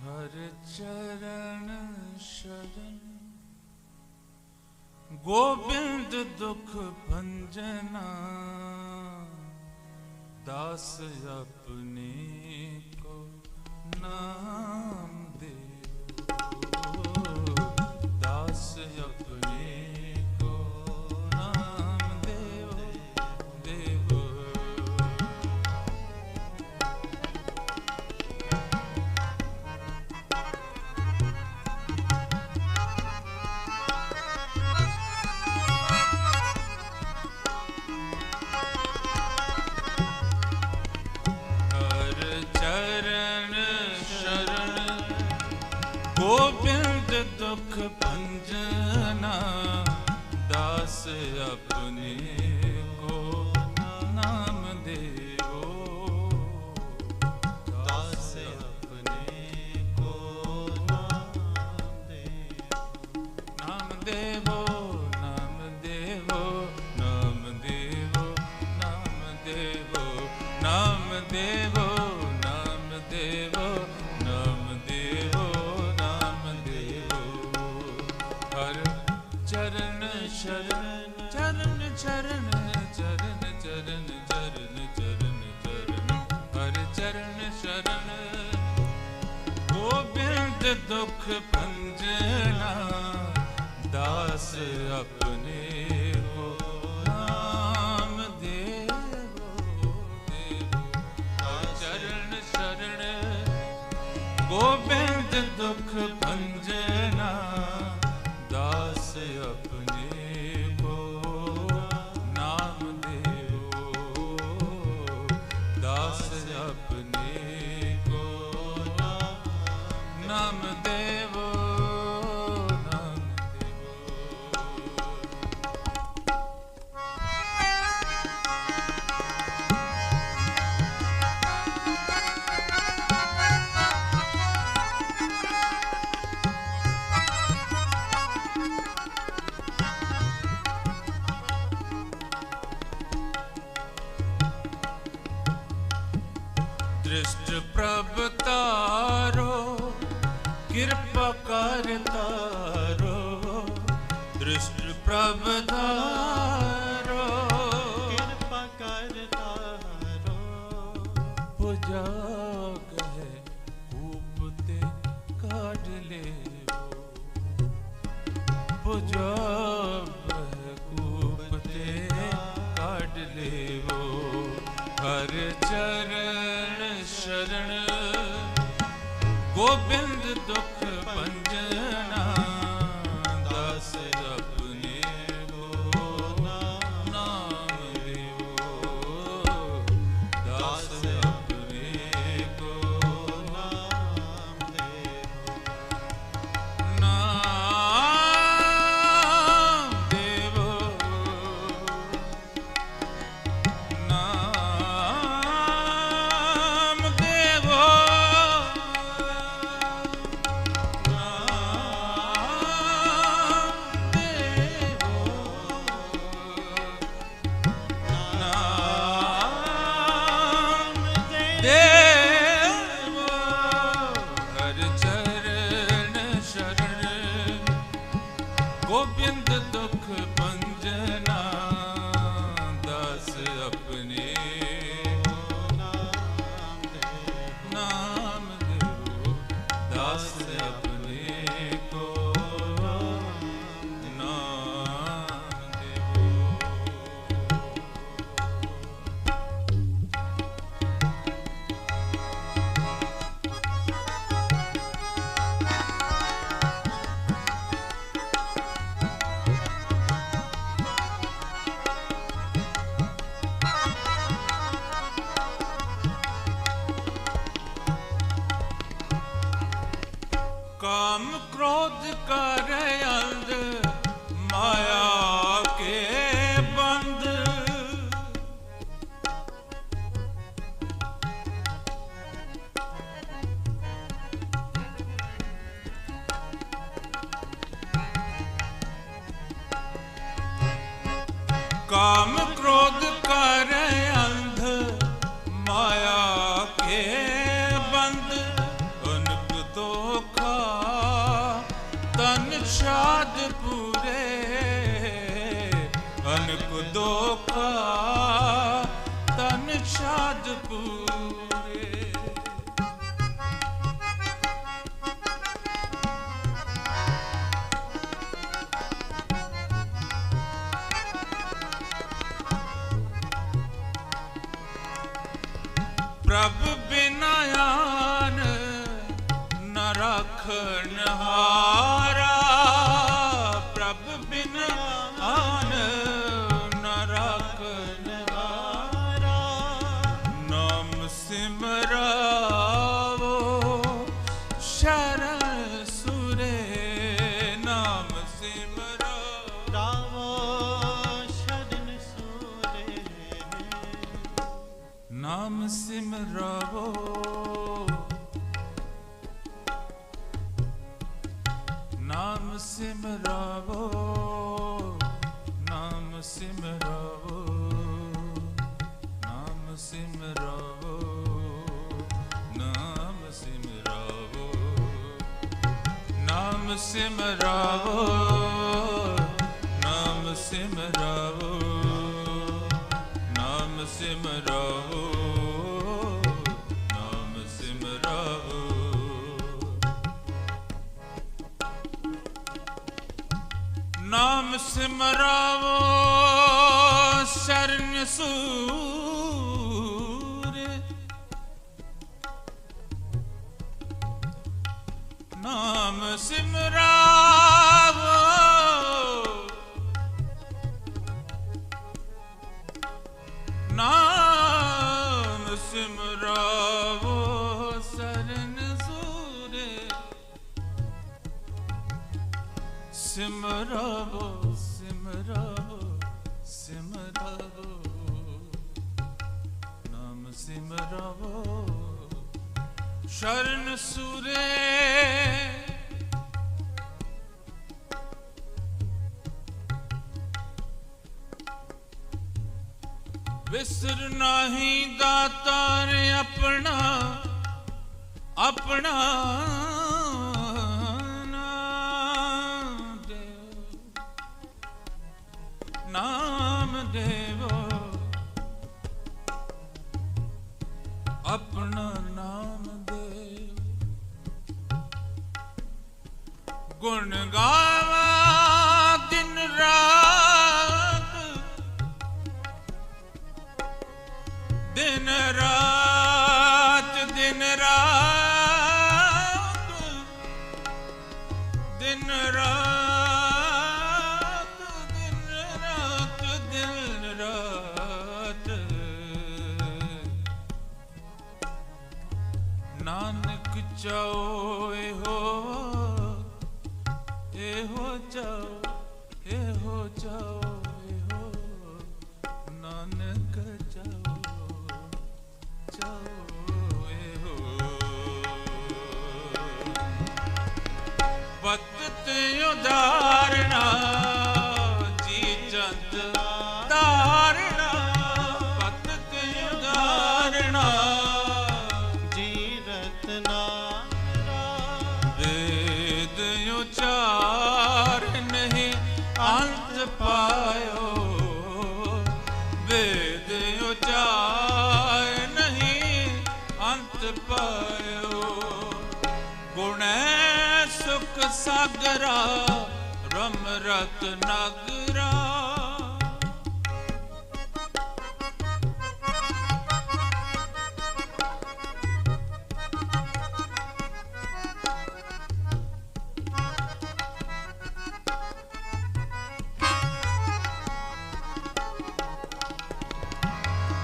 ਹਰ ਚਰਨ ਸ਼ਰਨ। ਗੋਬਿੰਦ ਦੁਖ ਭੰਜਨਾ ਦਾਸ ਆਪਣੇ ਕੋ ਨਾ। ਦੁਖ ਭੰਜਨਾ ਦਾਸ ਆਪਣੇ ਚਰਨ ਸ਼ਰਨ ਚਰਨ ਚਰਨ ਚਰਨ ਚਰਨ ਚਰਨ ਚਰਨ ਚਰਨ ਹਰ ਚਰਨ ਸ਼ਰਨ ਗੋਬਿੰਦ ਦੁਖ ਭੰਜਨਾ ਦਾਸ ਆਪਣੇ ਕੋ ਨਾਮ ਦੇਵੋ ਦੇਵੋ ਹਰ ਚਰਨ ਸ਼ਰਨ ਗੋਬਿੰਦ ਦੁਖ ਭੰਜਨਾ ਦਾਸ ਆਪਣੇ ਕੋ ਨਾਮ ਦੇਵੋ। ਦਾਸ ਆਪਣੇ ਕੋ ਨਾਮ ਦ੍ਰਿਸ਼ਟ ਪ੍ਰਭ ਤਾਰੋ, ਕਿਰਪਾ ਕਰ ਤਾਰੋ। ਦ੍ਰਿਸ਼ਟ ਪ੍ਰਭ ਤਾਰੋ, ਕਿਰਪਾ ਕਰ ਤਾਰੋ। ਪੁਜਾ ਕਹੇ ਕੂਪ ਤੇ ਕਾਢ ਲੈਵੋ। ਪੁਜਾ 뚝 could ਸ਼ਾਦ ਪੂਰੇ ਅਨਕ ਦੋਖਾ ਤਨ ਸ਼ਾਦ ਪੂਰੇ ਪ੍ਰਭ ਸਿਮਰਾਵੋ ਨਾਮ ਸਿਮਰਾਵੋ ਨਾਮ ਸਿਮਰਾਵੋ ਨਾਮ ਸਿਮਰਾਵੋ ਨਾਮ ਸਿਮਰਾਵੋ ਨਾਮ ਸਿਮਰਾਵੋ ਨਾਮ ਸਿਮਰਾਵੋ ਨਾਮ ਸਿਮਰਾਵੋ ਸ਼ਰਨ ਸੂਰ। ਨਾਮ ਸਿਮਰਾਵੋ ਸਿਮਰਾਵੋ ਸਿਮਰਾਵੋ ਸਿਮਰਾਵੋ ਨਾਮ ਸਿਮਰਾਵੋ ਸ਼ਰਨ ਸੂਰੇ। ਵਿਸਰ ਨਹੀਂ ਦਾਤਾਰ ਆਪਣਾ ਆਪਣਾ। ਨਾਮ ਦੇਵੋ। ਆਪਣਾ ਨਾਮ ਦੇਵ। ਗੁਣ ਗਾਵਾ ਦਿਨ ਰਾਤ। ਦਿਨ ਰਾਤ ਚਾਉ ਇਹੋ ਇਹੋ ਚਾਉ ਇਹੋ ਚਾਉ ਇਹੋ। ਨਾਨਕ ਚਾਉ ਚਾਉ ਉਦਾਰਨਾ। ਰਤ ਨਗਰਾ।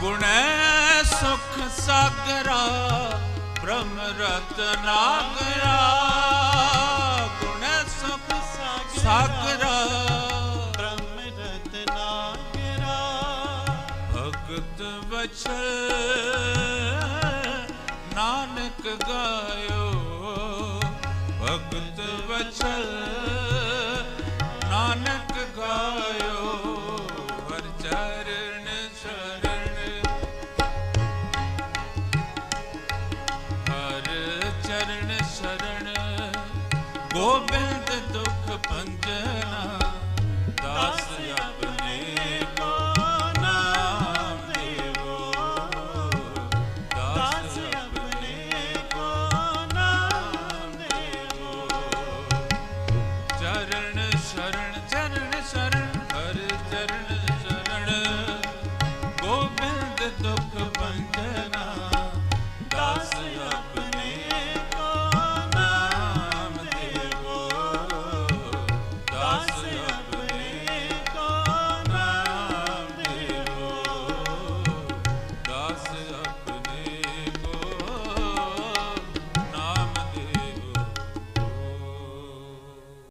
ਗੁਣੈ ਸੁਖ ਸਾਗਰਾ ਬ੍ਰਹਮ ਰਤਨਾਗਰਾ ਗੁਣੈ ਵਛਲ ਨਾਨਕ ਗਾਇਓ ਭਗਤ ਵਛਲ